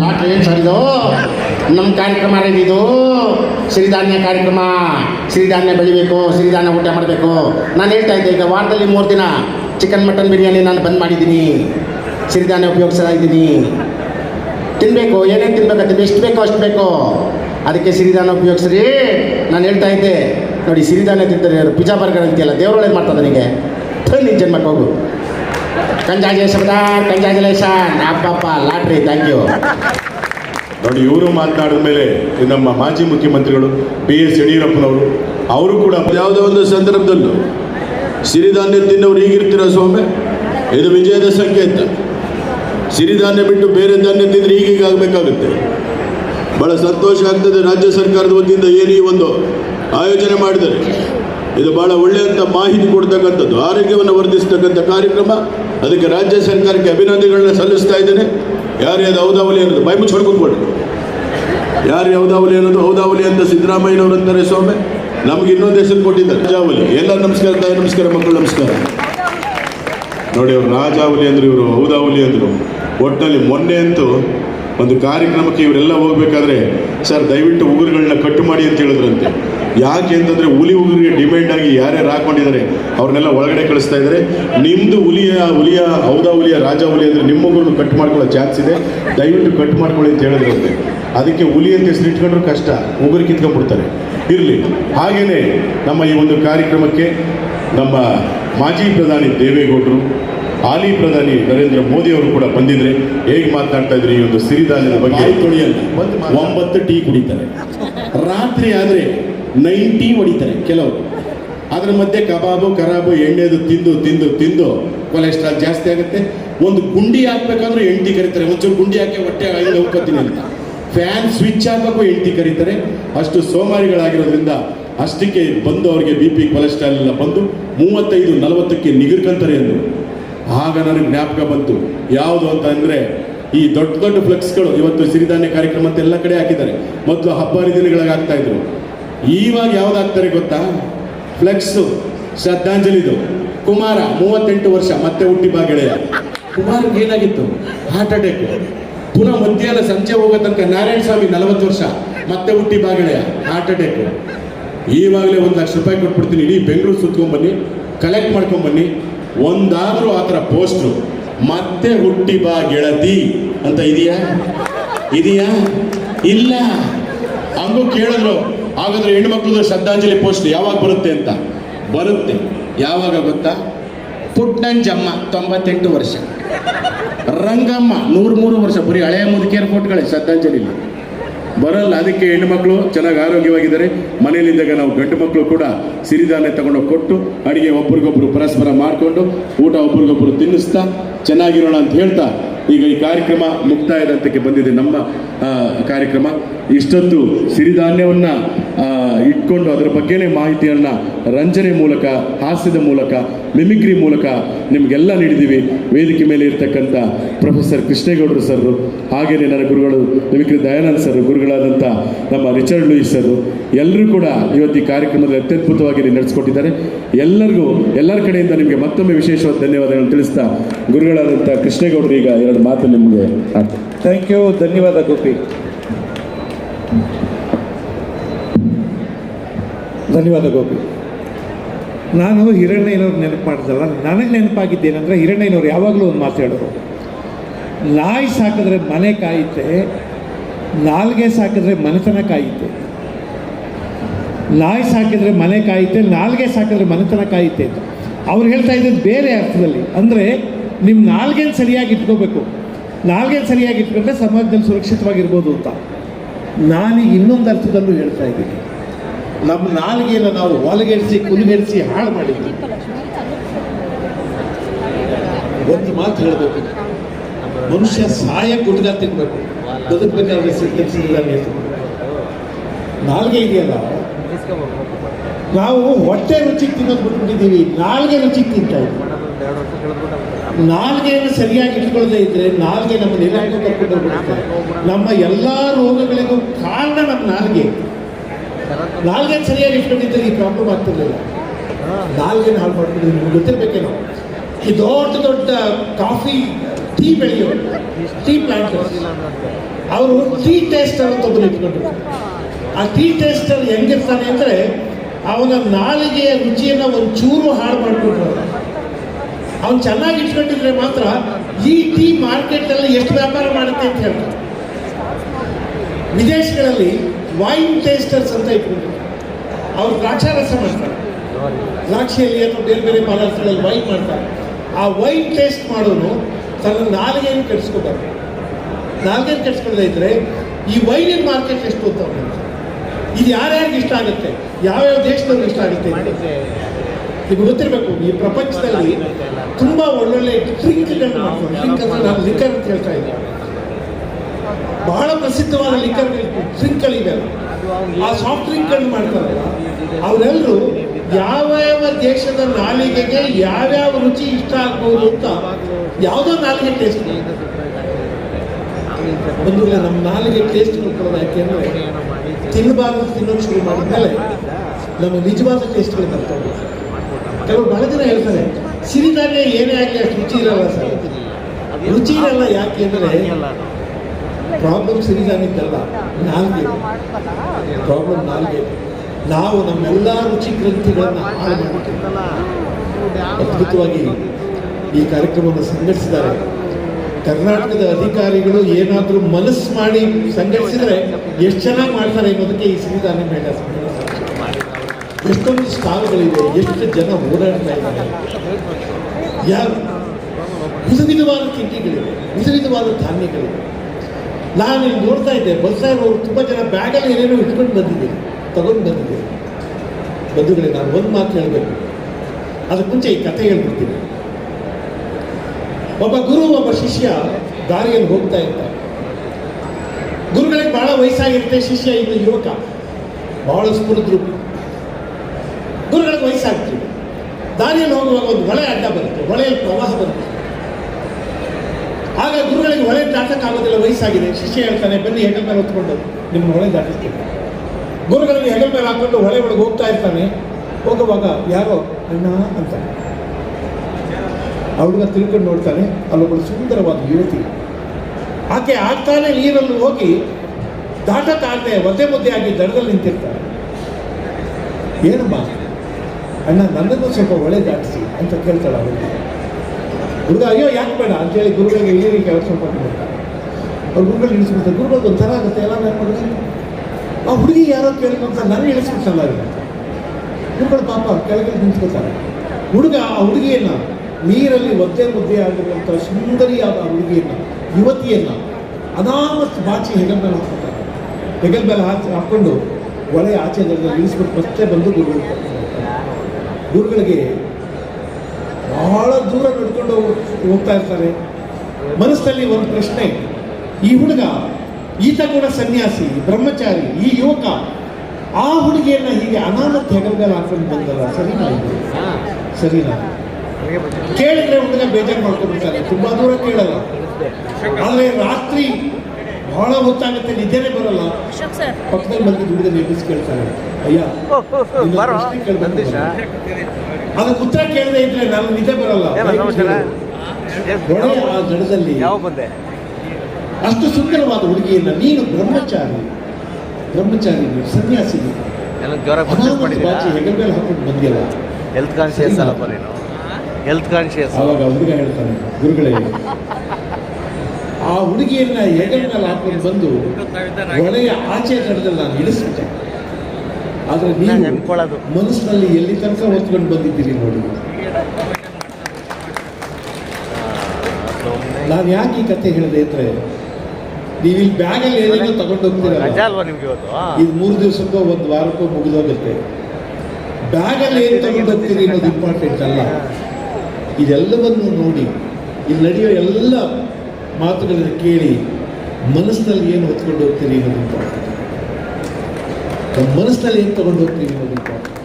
Lottery ಏನು sir ನಮ್ಮ ಕಾರ್ಯಕ್ರಮ ಇದು? ಸಿರಿಧಾನ್ಯ ಕಾರ್ಯಕ್ರಮ. ಸಿರಿಧಾನ್ಯ ಬೆಳಿಬೇಕು, ಸಿರಿಧಾನ್ಯ ಊಟ ಮಾಡಬೇಕು. ನಾನು ಹೇಳ್ತಾ ಇದ್ದೆ, ಈಗ ವಾರದಲ್ಲಿ ಮೂರು ದಿನ ಚಿಕನ್ ಮಟನ್ ಬಿರಿಯಾನಿ ನಾನು ಬಂದ್ ಮಾಡಿದ್ದೀನಿ. ಸಿರಿಧಾನ್ಯ ಉಪಯೋಗಿಸ್ತಾ ಇದ್ದೀನಿ ತಿನ್ನಬೇಕು ಏನೇನು ತಿನ್ಬೇಕಂತ, ಎಷ್ಟು ಬೇಕೋ ಅಷ್ಟು ಬೇಕು. ಅದಕ್ಕೆ ಸಿರಿಧಾನ್ಯ ಉಪಯೋಗಿಸ್ರಿ. ನಾನು ಹೇಳ್ತಾ ಇದ್ದೆ, ನೋಡಿ, ಸಿರಿಧಾನ್ಯ ತಿಂತಾರೆ ಪಿಜ್ಜಾ ಬರ್ಗರ್ ಅಂತೀಯಲ್ಲ ದೇವ್ರೊಳಗೆ ಮಾಡ್ತಾ ನನಗೆ. ನಿನ್ನ ಜನ್ಮಕ್ಕೆ ಹೋಗು. ಕಂಜಾಜೇಶ್ವರ ಕಂಜಾಜಲೇಶನ್ ಅಪ್ಪಪ್ಪ ಲಾಟ್ರಿ ಥ್ಯಾಂಕ್ ಯು ನೋಡಿ ಇವರು ಮಾತನಾಡಿದ ಮೇಲೆ ನಮ್ಮ ಮಾಜಿ ಮುಖ್ಯಮಂತ್ರಿಗಳು ಬಿ ಎಸ್ ಯಡಿಯೂರಪ್ಪನವರು ಅವರು ಕೂಡ ಯಾವುದೋ ಒಂದು ಸಂದರ್ಭದಲ್ಲೂ ಸಿರಿಧಾನ್ಯ ತಿನ್ನೋರು ಈಗಿರ್ತೀರ ಸ್ವಾಮಿ? ಇದು ವಿಜಯದ ಸಂಕೇತ. ಸಿರಿಧಾನ್ಯ ಬಿಟ್ಟು ಬೇರೆ ಧಾನ್ಯ ತಿಂದ್ರೆ ಈಗೀಗ ಆಗಬೇಕಾಗುತ್ತೆ. ಬಹಳ ಸಂತೋಷ ಆಗ್ತದೆ ರಾಜ್ಯ ಸರ್ಕಾರದ ವತಿಯಿಂದ ಏನು ಈ ಒಂದು ಆಯೋಜನೆ ಮಾಡಿದ್ದಾರೆ ಇದು ಬಹಳ ಒಳ್ಳೆಯಂಥ ಮಾಹಿತಿ ಕೊಡ್ತಕ್ಕಂಥದ್ದು, ಆರೋಗ್ಯವನ್ನು ವರ್ಧಿಸ್ತಕ್ಕಂಥ ಕಾರ್ಯಕ್ರಮ. ಅದಕ್ಕೆ ರಾಜ್ಯ ಸರ್ಕಾರಕ್ಕೆ ಅಭಿನಂದನೆಗಳನ್ನ ಸಲ್ಲಿಸ್ತಾ ಇದ್ದೇನೆ. ಯಾರು ಅದು ಹೌದಾವಲಿ ಅನ್ನೋದು ಬಾಯಿ ಮುಚ್ಚಿ ಯಾರು ಯಾವ್ದಾವಲಿ ಅನ್ನೋದು ಹೌದಾವಲಿ ಅಂತ ಸಿದ್ದರಾಮಯ್ಯನವರು ಅಂತಾರೆ ಸ್ವಾಮಿ, ನಮ್ಗೆ ಇನ್ನೊಂದು ಹೆಸರು ಕೊಟ್ಟಿದ್ದಾರೆ, ರಾಜಾವಲಿ. ಎಲ್ಲ ನಮಸ್ಕಾರ, ತಾಯಿ ನಮಸ್ಕಾರ, ಮಕ್ಕಳು ನಮಸ್ಕಾರ. ನೋಡಿ ಅವರು ರಾಜಾವಲಿ ಅಂದರು ಇವರು ಹೌದಾವಲಿ ಅಂದರು. ಒಟ್ಟಿನಲ್ಲಿ ಮೊನ್ನೆ ಅಂತೂ ಒಂದು ಕಾರ್ಯಕ್ರಮಕ್ಕೆ ಇವರೆಲ್ಲ ಹೋಗ್ಬೇಕಾದ್ರೆ, ಸರ್, ದಯವಿಟ್ಟು ಉಗುರುಗಳನ್ನ ಕಟ್ಟು ಮಾಡಿ ಅಂತ ಹೇಳಿದ್ರಂತೆ. ಯಾಕೆ ಅಂತಂದ್ರೆ ಹುಲಿ ಉಗುರಿಗೆ ಡಿಮ್ಯಾಂಡ್ ಆಗಿ ಯಾರ್ಯಾರು ಹಾಕೊಂಡಿದ್ದಾರೆ ಅವ್ರನ್ನೆಲ್ಲ ಒಳಗಡೆ ಕಳಿಸ್ತಾ ಇದ್ದಾರೆ. ನಿಮ್ಮದು ಹುಲಿಯ ಹುಲಿಯ ಹೌದಾ ಹುಲಿಯ ರಾಜ ಹುಲಿ ಅಂದರೆ ನಿಮ್ಮ ಉಗುರನ್ನು ಕಟ್ ಮಾಡ್ಕೊಳ್ಳೋ ಚಾನ್ಸ್ ಇದೆ. ದಯವಿಟ್ಟು ಕಟ್ ಮಾಡ್ಕೊಳ್ಳಿ ಅಂತ ಹೇಳಿದ್ರಂತೆ. ಅದಕ್ಕೆ ಹುಲಿ ಅಂತ ಹೆಸರು ಇಟ್ಕೊಂಡ್ರು ಕಷ್ಟ. ಉಗುರು ಕಿತ್ಕೊಂಡ್ಬಿಡ್ತಾರೆ. ಇರಲಿ. ಹಾಗೇನೆ ನಮ್ಮ ಈ ಒಂದು ಕಾರ್ಯಕ್ರಮಕ್ಕೆ ನಮ್ಮ ಮಾಜಿ ಪ್ರಧಾನಿ ದೇವೇಗೌಡರು ಹಾಲಿ ಪ್ರಧಾನಿ ನರೇಂದ್ರ ಮೋದಿ ಅವರು ಕೂಡ ಬಂದಿದ್ರೆ ಹೇಗೆ ಮಾತನಾಡ್ತಾ ಇದ್ರಿ ಈ ಒಂದು ಸಿರಿಧಾನ್ಯದ ಬಗ್ಗೆ? ಒಂಬತ್ತು ಟೀ ಕುಡಿತಾರೆ. ರಾತ್ರಿ ಆದರೆ ನೈಂಟಿ ಹೊಡಿತಾರೆ ಕೆಲವರು. ಅದರ ಮಧ್ಯೆ ಕಬಾಬು, ಕರಾಬು, ಎಣ್ಣೆದು ತಿಂದು ತಿಂದು ತಿಂದು ಕೊಲೆಸ್ಟ್ರಾಲ್ ಜಾಸ್ತಿ ಆಗುತ್ತೆ. ಒಂದು ಗುಂಡಿ ಹಾಕ್ಬೇಕಂದ್ರೆ ಎಂಟಿ ಕರೀತಾರೆ. ಒಂಚೂರು ಗುಂಡಿ ಹಾಕಿ ಹೊಟ್ಟೆ ಹಿಂಗೆ ಹೋಗ್ಕೋತೀನಿ ಅಂತ. ಫ್ಯಾನ್ ಸ್ವಿಚ್ ಹಾಕಕ್ಕೂ ಎಂಟಿ ಕರೀತಾರೆ. ಅಷ್ಟು ಸೋಮಾರಿಗಳಾಗಿರೋದ್ರಿಂದ ಅಷ್ಟಕ್ಕೆ ಬಂದು ಅವ್ರಿಗೆ ಬಿ ಪಿ ಕೊಲೆಸ್ಟ್ರಾಲ್ ಎಲ್ಲ ಬಂದು ಮೂವತ್ತೈದು ನಲವತ್ತಕ್ಕೆ ನಿಗಿರ್ಕಂತಾರೆ ಅಂದರು. ಆಗ ನನಗೆ ಜ್ಞಾಪಕ ಬಂತು. ಯಾವುದು ಅಂತ ಅಂದರೆ ಈ ದೊಡ್ಡ ದೊಡ್ಡ ಫ್ಲೆಕ್ಸ್ಗಳು ಇವತ್ತು ಸಿರಿಧಾನ್ಯ ಕಾರ್ಯಕ್ರಮ ಅಂತ ಎಲ್ಲ ಕಡೆ ಹಾಕಿದ್ದಾರೆ. ಮೊದಲು ಹಬ್ಬ ಹರಿದಿನಗಳಿಗೆ ಆಗ್ತಾ ಇದ್ರು ಇವಾಗ ಯಾವ್ದಾಗ್ತಾರೆ ಗೊತ್ತಾ? ಫ್ಲೆಕ್ಸು, ಶ್ರದ್ಧಾಂಜಲಿದು. ಕುಮಾರ, ಮೂವತ್ತೆಂಟು ವರ್ಷ, ಮತ್ತೆ ಹುಟ್ಟಿ ಬಾಗಿಳೆಯ ಏನಾಗಿತ್ತು? ಹಾರ್ಟ್ ಅಟ್ಯಾಕ್ ಪುನಃ ಮಧ್ಯಾಹ್ನ ಸಂಜೆ ಹೋಗೋ ತನಕ ನಾರಾಯಣ ಸ್ವಾಮಿ ನಲವತ್ತು ವರ್ಷ, ಮತ್ತೆ ಹುಟ್ಟಿ ಬಾಗಿಳೆಯ ಹಾರ್ಟ್ ಅಟ್ಯಾಕ್ ಈವಾಗಲೇ ಒಂದು ಲಕ್ಷ ರೂಪಾಯಿ ಕೊಟ್ಬಿಡ್ತೀನಿ. ಇಡೀ ಬೆಂಗಳೂರು ಸುತ್ಕೊಂಡ್ಬನ್ನಿ ಕಲೆಕ್ಟ್ ಮಾಡ್ಕೊಂಡ್ಬನ್ನಿ ಒಂದಾದರೂ ಆ ಥರ ಪೋಸ್ಟ್ರು ಮತ್ತೆ ಹುಟ್ಟಿ ಬಾ ಗೆಳತಿ ಅಂತ ಇದೆಯಾ? ಇದೆಯಾ? ಇಲ್ಲ. ಹಂಗೂ ಕೇಳಿದ್ರು. ಹಾಗಾದ್ರೆ ಹೆಣ್ಮಕ್ಳದ್ದು ಶ್ರದ್ಧಾಂಜಲಿ ಪೋಸ್ಟ್ ಯಾವಾಗ ಬರುತ್ತೆ ಅಂತ? ಬರುತ್ತೆ. ಯಾವಾಗ ಗೊತ್ತಾ? ಪುಟ್ಟಂಜಮ್ಮ ತೊಂಬತ್ತೆಂಟು ವರ್ಷ. ರಂಗಮ್ಮ ನೂರು ಮೂರು ವರ್ಷ. ಬರೀ ಹಳೆಯ ಮುದುಕೇರ್ ಫೋಟ್ಗಳೇ ಶ್ರದ್ಧಾಂಜಲಿ ಬರಲ್ಲ. ಅದಕ್ಕೆ ಹೆಣ್ಣುಮಕ್ಕಳು ಚೆನ್ನಾಗಿ ಆರೋಗ್ಯವಾಗಿದ್ದಾರೆ. ಮನೆಯಲ್ಲಿದ್ದಾಗ ನಾವು ಗಂಡು ಮಕ್ಕಳು ಕೂಡ ಸಿರಿಧಾನ್ಯ ತಗೊಂಡು ಕೊಟ್ಟು ಅಡಿಗೆ ಒಬ್ರಿಗೊಬ್ರು ಪರಸ್ಪರ ಮಾಡಿಕೊಂಡು ಊಟ ಒಬ್ರಿಗೊಬ್ರು ತಿನ್ನಿಸ್ತಾ ಚೆನ್ನಾಗಿರೋಣ ಅಂತ ಹೇಳ್ತಾ ಈಗ ಈ ಕಾರ್ಯಕ್ರಮ ಮುಕ್ತಾಯದಂತಕ್ಕೆ ಬಂದಿದೆ ನಮ್ಮ ಕಾರ್ಯಕ್ರಮ. ಇಷ್ಟೊತ್ತು ಸಿರಿಧಾನ್ಯವನ್ನ ಇಟ್ಕೊಂಡು ಅದರ ಬಗ್ಗೆನೇ ಮಾಹಿತಿಯನ್ನು ರಂಜನೆ ಮೂಲಕ, ಹಾಸ್ಯದ ಮೂಲಕ, ಮಿಮಿಕ್ರಿ ಮೂಲಕ ನಿಮಗೆಲ್ಲ ನೀಡಿದ್ದೀವಿ. ವೇದಿಕೆ ಮೇಲೆ ಇರ್ತಕ್ಕಂಥ ಪ್ರೊಫೆಸರ್ ಕೃಷ್ಣೇಗೌಡರು ಸರ್ ಹಾಗೆಯೇ ನನ್ನ ಗುರುಗಳು ಮಿಮಿಕ್ರಿ ದಯಾನಂದ್ ಸರ್ ಗುರುಗಳಾದಂಥ ನಮ್ಮ ರಿಚರ್ಡ್ ಲೂಯಿಸ್ ಸರ್ ಎಲ್ಲರೂ ಕೂಡ ಇವತ್ತು ಈ ಕಾರ್ಯಕ್ರಮದಲ್ಲಿ ಅತ್ಯದ್ಭುತವಾಗಿ ನಡೆಸಿಕೊಟ್ಟಿದ್ದಾರೆ. ಎಲ್ಲರಿಗೂ, ಎಲ್ಲರ ಕಡೆಯಿಂದ ನಿಮಗೆ ಮತ್ತೊಮ್ಮೆ ವಿಶೇಷವಾದ ಧನ್ಯವಾದಗಳನ್ನು ತಿಳಿಸ್ತಾ ಗುರುಗಳಾದಂಥ ಕೃಷ್ಣೇಗೌಡರು ಈಗ ಎರಡು ಮಾತು ನಿಮಗೆ ಥ್ಯಾಂಕ್ ಯು ಧನ್ಯವಾದ ಗೋಪಿ. ಧನ್ಯವಾದ ಗೋಪಿ. ನಾನು ಹಿರಣ್ಣಯ್ಯನವ್ರು ನೆನಪು ಮಾಡಿದಲ್ಲ ನನಗೆ ನೆನಪಾಗಿದ್ದೇನೆಂದರೆ ಹಿರಣ್ಣಯ್ಯನವ್ರು ಯಾವಾಗಲೂ ಒಂದು ಮಾತು ಹೇಳೋರು. ನಾಯಿ ಸಾಕಿದ್ರೆ ಮನೆ ಕಾಯುತ್ತೆ, ನಾಲ್ಗೆ ಸಾಕಿದ್ರೆ ಮನೆತನ ಕಾಯುತ್ತೆ. ನಾಯಿ ಸಾಕಿದ್ರೆ ಮನೆ ಕಾಯುತ್ತೆ, ನಾಲ್ಗೆ ಸಾಕಿದ್ರೆ ಮನೆತನ ಕಾಯುತ್ತೆ ಅಂತ. ಅವ್ರು ಹೇಳ್ತಾ ಇದ್ದದ್ದು ಬೇರೆ ಅರ್ಥದಲ್ಲಿ. ಅಂದರೆ ನಿಮ್ಮ ನಾಲ್ಗೆನ ಸರಿಯಾಗಿ ಇಟ್ಕೋಬೇಕು. ನಾಲ್ಗೆನ ಸರಿಯಾಗಿ ಇಟ್ಕೊಂಡ್ರೆ ಸಮಾಜದಲ್ಲಿ ಸುರಕ್ಷಿತವಾಗಿರ್ಬೋದು ಅಂತ. ನಾನೀಗ ಇನ್ನೊಂದು ಅರ್ಥದಲ್ಲೂ ಹೇಳ್ತಾ ಇದ್ದೀನಿ. ನಮ್ಮ ನಾಲಿಗೆಯನ್ನು ನಾವು ಒಲಗೆಡಿಸಿ ಕುಲಗೆಡಿಸಿ ಹಾಳು ಮಾಡಿದ್ವಿ. ಒಂದು ಮಾತು ಹೇಳಬೇಕು. ಮನುಷ್ಯ ಸಹಾಯ ಗುಡ್ಗ ತಿನ್ಬೇಕು. ಬದುಕಬೇಕಾದ್ರೆ ಸಿದ್ಧತೆ ನಾಲ್ಗೆ ಇದೆಯಲ್ಲ? ನಾವು ಹೊಟ್ಟೆ ರುಚಿಗೆ ತಿನ್ನೋದು ಬಿಟ್ಬಿಟ್ಟಿದ್ದೀವಿ. ನಾಲ್ಗೆ ರುಚಿಗೆ ತಿಂತಾ ಇದ್ದೀವಿ ನಾಲ್ಗೆಯನ್ನು ಸರಿಯಾಗಿ ಇಟ್ಕೊಳ್ಳದೆ ಇದ್ರೆ ನಾಲ್ಗೆ ನಮ್ಮ ನಿರಾಟೆ ಕರ್ಕೊಂಡು ನಮ್ಮ ಎಲ್ಲ ರೋಗಗಳಿಗೂ ಕಾರಣ ನಮ್ಮ ನಾಲ್ಗೆ. ನಾಲ್ಗೆ ಸರಿಯಾಗಿ ಇಟ್ಕೊಂಡಿದ್ದರೆ ಈ ಪ್ರಾಬ್ಲಮ್ ಆಗ್ತಿರ್ಲಿಲ್ಲ. ನಾಲ್ಗೆನ ಹಾಳು ಮಾಡ್ಕೊಂಡಿದ್ದು ನಿಮ್ಗೆ ನಾವು ಈ ದೊಡ್ಡ ದೊಡ್ಡ ಕಾಫಿ ಟೀ ಬೆಳೆಯೋರು ಟೀ ಪ್ಲಾಂಟ್ ಅವರು ಟೀ ಟೇಸ್ಟರ್ ಅಂತ ಒಬ್ಬರು ಇಟ್ಕೊಂಡ್ರು ಆ ಟೀ ಟೇಸ್ಟರ್ ಹೆಂಗಿರ್ತಾನೆ ಅಂದರೆ ಅವನ ನಾಲಿಗೆಯ ರುಚಿಯನ್ನು ಒಂದು ಚೂರು ಹಾಳು ಮಾಡಿಕೊಂಡ್ರು ಅವ್ನು ಚೆನ್ನಾಗಿ ಇಟ್ಕೊಂಡಿದ್ರೆ ಮಾತ್ರ ಈ ಟೀ ಮಾರ್ಕೆಟಲ್ಲಿ ಎಷ್ಟು ವ್ಯಾಪಾರ ಮಾಡುತ್ತೆ ಅಂತ ಹೇಳ್ತಾರೆ. ವಿದೇಶಗಳಲ್ಲಿ ವೈನ್ ಟೇಸ್ಟರ್ಸ್ ಅಂತ ಇಟ್ಕೊಂಡಿದ್ದಾರೆ ಅವ್ರು ದ್ರಾಕ್ಷಾರಸ ಮಾಡ್ತಾರೆ. ದ್ರಾಕ್ಷಿಯಲ್ಲಿ ಅಥವಾ ಬೇರೆ ಬೇರೆ ಪದಾರ್ಥಗಳಲ್ಲಿ ವೈನ್ ಮಾಡ್ತಾರೆ. ಆ ವೈನ್ ಟೇಸ್ಟ್ ಮಾಡೋನು ತನ್ನ ನಾಲಿಗೆಯನ್ನು ಕೆಡಿಸ್ಕೋಬಾರ್ದು ನಾಲ್ಕೈದು ಕೆಡಿಸ್ಕೊಳ್ಳದೆ ಇದ್ರೆ ಈ ವೈನಿನ ಮಾರ್ಕೆಟ್ ಎಷ್ಟು ಅಂತ ಅವ್ರು. ಇದು ಯಾರ್ಯಾರಿಗೆ ಇಷ್ಟ ಆಗುತ್ತೆ? ಯಾವ್ಯಾವ ದೇಶದವ್ರಿಗೆ ಇಷ್ಟ ಆಗುತ್ತೆ. ನಿಮ್ಗೆ ಗೊತ್ತಿರಬೇಕು ಈ ಪ್ರಪಂಚದಲ್ಲಿ ತುಂಬಾ ಒಳ್ಳೊಳ್ಳೆ ಡ್ರಿಂಕ್ಗಳನ್ನ ಮಾಡ್ತಾರೆ. ಡ್ರಿಂಕ್ ಅಂದ್ರೆ ನಾನು ಲಿಕ್ಕರ್ ಅಂತ ಹೇಳ್ತಾ ಇದ್ದೆ ಬಹಳ ಪ್ರಸಿದ್ಧವಾದ ಲಿಕ್ಕರ್ ಡ್ರಿಂಕ್ಗಳಿವೆ ಆ ಸಾಫ್ಟ್ ಡ್ರಿಂಕ್ಗಳನ್ನ ಮಾಡ್ತಾರೆ. ಅವರೆಲ್ಲರೂ ಯಾವ ದೇಶದ ನಾಲಿಗೆಗೆ ಯಾವ್ಯಾವ ರುಚಿ ಇಷ್ಟ ಆಗ್ಬೋದು ಅಂತ ಯಾವುದೋ ನಾಲಿಗೆ ಟೇಸ್ಟ್ ಒಂದು ನಮ್ಮ ನಾಲಿಗೆ ಟೇಸ್ಟ್ ಕೊಡ್ಕೊಳ್ಳೋದು ಯಾಕೆಂದ್ರೆ ತಿನ್ನಬಾರ್ದು ತಿನ್ನೋಕೆ ಶುರು ಮಾಡಿದ್ಮೇಲೆ ನಮ್ಮ ನಿಜವಾದ ಟೇಸ್ಟ್ಗಳು ಬರ್ತವೆ ಕೆಲವು ಬಹಳ ಜನ ಹೇಳ್ತಾರೆ, ಸಿರಿಧಾನ್ಯ ಏನೇ ಆಗಲಿ ಅಷ್ಟು ರುಚಿ ಇರಲ್ಲ ಸರ್. ರುಚಿ ಇರಲ್ಲ ಯಾಕೆ ಅಂದರೆ ಪ್ರಾಬ್ಲಮ್ ಸಿರಿಧಾನ್ಯದ್ದಲ್ಲ ನಾಲ್ಗೆ. ಪ್ರಾಬ್ಲಮ್ ನಾಲ್ಗೆ. ನಾವು ನಮ್ಮೆಲ್ಲ ರುಚಿ ಗ್ರಂಥಿಗಳನ್ನು ಹಾಳು ಮಾಡ್ತೀವಿ ಅದ್ಭುತವಾಗಿ ಈ ಕಾರ್ಯಕ್ರಮವನ್ನು ಸಂಘಟಿಸಿದ್ದಾರೆ. ಕರ್ನಾಟಕದ ಅಧಿಕಾರಿಗಳು ಏನಾದರೂ ಮನಸ್ಸು ಮಾಡಿ ಸಂಘಟಿಸಿದರೆ ಎಷ್ಟು ಚೆನ್ನಾಗಿ ಮಾಡ್ತಾರೆ ಅನ್ನೋದಕ್ಕೆ ಈ ಸಂವಿಧಾನ ಸಾಕ್ಷಿ. ಎಷ್ಟೊಂದು ಸ್ಥಾನಗಳಿವೆ ಎಷ್ಟು ಜನ ಓಡಾಡ್ತಾ ಇದ್ದಾರೆ. ಯಾರು? ವಿಧ ವಿಧವಾದ ತಿಂಡಿಗಳಿವೆ ವಿಧ ವಿಧವಾದ ಧಾನ್ಯಗಳಿವೆ. ನಾನು ಇಲ್ಲಿ ನೋಡ್ತಾ ಇದ್ದೆ ಬಸ್ಸಾರವರು ತುಂಬ ಜನ ಬ್ಯಾಗಲ್ಲಿ ಏನೇನೋ ಇಟ್ಕೊಂಡು ಬಂದಿದ್ದೀನಿ ತಗೊಂಡು ಬಂದಿದ್ದೀನಿ ಬಂಧುಗಳೇ, ನಾನು ಒಂದು ಮಾತು ಹೇಳಬೇಕು. ಅದಕ್ಕೆ ಮುಂಚೆ ಈ ಕಥೆ ಹೇಳ್ಬಿಡ್ತೀನಿ. ಒಬ್ಬ ಗುರು, ಒಬ್ಬ ಶಿಷ್ಯ ದಾರಿಯಲ್ಲಿ ಹೋಗ್ತಾ ಇರ್ತಾರೆ ಗುರುಗಳಿಗೆ ಬಹಳ ವಯಸ್ಸಾಗಿರುತ್ತೆ ಶಿಷ್ಯ, ಇನ್ನು ಯುವಕ. ಬಹಳ ಸ್ಫುರದ್ರು ಗುರುಗಳಿಗೆ ವಯಸ್ಸಾಗ್ತೀವಿ ದಾರಿಯಲ್ಲಿ ಹೋಗುವಾಗ ಒಂದು ಹೊಳೆ ಅಡ್ಡ ಬರುತ್ತೆ, ಹೊಳೆಯಲ್ಲಿ ಪ್ರವಾಹ ಬರುತ್ತೆ. ಆಗ ಗುರುಗಳಿಗೆ ಹೊಳೆ ದಾಟಕ್ಕಾಗೋದಿಲ್ಲ ವಯಸ್ಸಾಗಿದೆ. ಶಿಷ್ಯ ಹೇಳ್ತಾನೆ, ಬನ್ನಿ, ಹೆಗಲ್ ಮೇಲೆ ಹೊತ್ಕೊಂಡು ನಿಮ್ಮ ಹೊಳೆ ದಾಟಿಸ್ತೀನಿ ಗುರುಗಳಿಗೆ ಹೆಗಲ್ ಮೇಲೆ ಹಾಕೊಂಡು ಹೊಳೆ ಒಳಗೆ ಹೋಗ್ತಾ ಇರ್ತಾನೆ. ಹೋಗುವಾಗ, ಯಾರೋ? ಅಣ್ಣ, ಅಂತ. ಅವ್ರನ್ನ ತಿಳ್ಕೊಂಡು ನೋಡ್ತಾನೆ ಅಲ್ಲೊಬ್ಬಳು ಸುಂದರವಾದ ಯುವತಿ. ಆಕೆ ಆಗ್ತಾನೆ ನೀರಲ್ಲಿ ಹೋಗಿ ದಾಟಕ್ಕಾಗದೆ ಒದ್ದೆ ಮುದ್ದೆ ಆಗಿ ದಡದಲ್ಲಿ ನಿಂತಿರ್ತಾರೆ ಏನಮ್ಮ? ಅಣ್ಣ, ನನ್ನನ್ನು ಸ್ವಲ್ಪ ಹೊಳೆ ದಾಟಿಸಿ, ಅಂತ ಕೇಳ್ತಾಳೆ ಆ ಹುಡುಗಿ ಅಯ್ಯೋ, ಯಾಕೆ ಬೇಡ ಅಂತೇಳಿ ಗುರುಗಳಿಗೆ ರೀತಿ ಕೆಲಸ ಮಾಡ್ತಾರೆ ಅವ್ರು ಗುರುಗಳು ಇಳಿಸ್ಬಿಡ್ತಾರೆ. ಗುರುಗಳಿಗೆ ಒಂಥರ ಆಗುತ್ತೆ. ಎಲ್ಲ ನನ್ನ ಆ ಹುಡುಗಿ ಯಾರೋ ಕೇಳ್ಕೊಂತ ನಾನು ಇಳಿಸ್ಬಿಡ್ತಲ್ಲ ಗುರುಗಳ ಪಾಪ ಕೆಳಗೆ ನಿಂತ್ಕೋತಾರೆ ಹುಡುಗ, ಆ ಹುಡುಗಿಯನ್ನು ನೀರಲ್ಲಿ ಒದ್ದೆ ಮುದ್ದೆ ಆಗಿರುವಂಥ ಸುಂದರಿಯಾದ ಆ ಹುಡುಗಿಯನ್ನ, ಯುವತಿಯನ್ನ ಅನಾಮತ್ ಬಾಚಿ ಹೆಗಲ್ ಮೇಲೆ ಹಾಕ್ತಾರೆ ಹೆಗಲ್ ಮೇಲೆ ಹಾಕಿ, ಹಾಕ್ಕೊಂಡು ಒಳೆ ಆಚೆ ಇಳಿಸ್ಬಿಟ್ಟು ಮತ್ತೆ ಬಂದು ಗುರುಗಳು ಗುರುಗಳಿಗೆ ಬಹಳ ದೂರ ನಡ್ಕೊಂಡು ಹೋಗ್- ಹೋಗ್ತಾ ಇರ್ತಾರೆ. ಮನಸ್ಸಲ್ಲಿ ಒಂದು ಪ್ರಶ್ನೆ. ಈ ಹುಡುಗ ಈತ ಕೂಡ ಸನ್ಯಾಸಿ ಬ್ರಹ್ಮಚಾರಿ ಈ ಯುವಕ ಆ ಹುಡುಗಿಯನ್ನ ಹೀಗೆ ಅನಾಮತ್ ಹೆಗಲ್ಗಲ್ ಹಾಕೊಂಡು ಬಂದಲ್ಲ ಸರಿನಾ ಸರಿನಾ ಕೇಳಿದ್ರೆ ಹುಡುಗ ಬೇಜಾರು ಮಾಡ್ಕೊಂಡ್ಬಿಡ್ತಾರೆ ತುಂಬಾ ದೂರ ಕೇಳಲ್ಲ. ಆದ್ರೆ ರಾತ್ರಿ ಬಹಳ ಹೊತ್ತಾಗುತ್ತೆ ನಿದ್ದೆನೆ ಬರಲ್ಲ. ಪಕ್ಕದಲ್ಲಿ ಬಂದು ದುಡಿದ ನಿಲ್ಲಿಸಿ ಕೇಳ್ತಾರೆ. ಅಯ್ಯ. ಅದಕ್ಕೆ ಉತ್ತರ ಕೇಳದೆ ಇದ್ರೆ ನಾನು ನಿಜ ಬರಲ್ಲ. ಹೊಳೆ. ಆ ದಡದಲ್ಲಿ ಯಾವ ಬಂದೆ? ಅಷ್ಟು ಸುಂದರವಾದ ಹುಡುಗಿಯನ್ನ ನೀನು ಬ್ರಹ್ಮಚಾರಿ ಬ್ರಹ್ಮಚಾರಿ ಸನ್ಯಾಸಿ ಹೆಗಲ್ ಮೇಲೆ ಹಾಕೊಂಡು ಬಂದಿಯಲ್ಲ. ಹೆಲ್ತ್ ಕಾನ್ಶಿಯಸ್ ಅಲ್ಲಪ್ಪ ನೀನು. ಹೆಲ್ತ್ ಕಾನ್ಶಿಯಸ್ ಅವಾಗ ಹುಡುಗ ಹೇಳ್ತಾನೆ ಗುರುಗಳೇ ಆ ಹುಡುಗಿಯನ್ನ ಹೆಗಲ ಮೇಲೆ ಹಾಕೊಂಡು ಬಂದು ಒಳೆಯ ಆಚೆ ಕಡೆದಲ್ಲಿ ನಾನು ಇಳಿಸ್ಬಿಟ್ಟೆ. ಆದ್ರೆ ನೀವು. ಮನಸ್ಸಿನಲ್ಲಿ ಎಲ್ಲಿ ತನಕ ಹೊತ್ಕೊಂಡು ಬಂದಿದ್ದೀರಿ ನೋಡಿ. ನಾನು ಯಾಕೆ ಈ ಕತೆ ಹೇಳಿದೆ ಅಂದ್ರೆ ನೀವು ಇಲ್ಲಿ ಬ್ಯಾಗಲ್ಲಿ ಏನೇನೋ ತಗೊಂಡು ಹೋಗ್ತೀರಲ್ಲ? ಅಲ್ವಾ ನಿಮ್ಗೆ ಇವತ್ತು? ಇದು ಮೂರು ದಿವಸಕ್ಕೋ ಒಂದು ವಾರಕ್ಕೋ ಮುಗಿದೋಗುತ್ತೆ. ಬ್ಯಾಗಲ್ಲಿ ಏನು ತಗೊಂಡು ಹೋಗ್ತೀರಿ ಅನ್ನೋದು ಇಂಪಾರ್ಟೆಂಟ್ ಅಲ್ಲ. ಇದೆಲ್ಲವನ್ನು ನೋಡಿ ಇಲ್ಲಿ ನಡೆಯೋ ಎಲ್ಲ ಮಾತುಗಳನ್ನು ಕೇಳಿ ಮನಸ್ಸಿನಲ್ಲಿ ಏನು ಹೊತ್ಕೊಂಡು ಹೋಗ್ತೀರಿ ಅನ್ನೋದು ಇಂಪಾರ್ಟೆಂಟ್ ಮನಸ್ಸಿನಲ್ಲಿ ಏನು ತಗೊಂಡು ಹೋಗ್ತೀರಿ ಅನ್ನೋದು ಇಂಪಾರ್ಟೆಂಟ್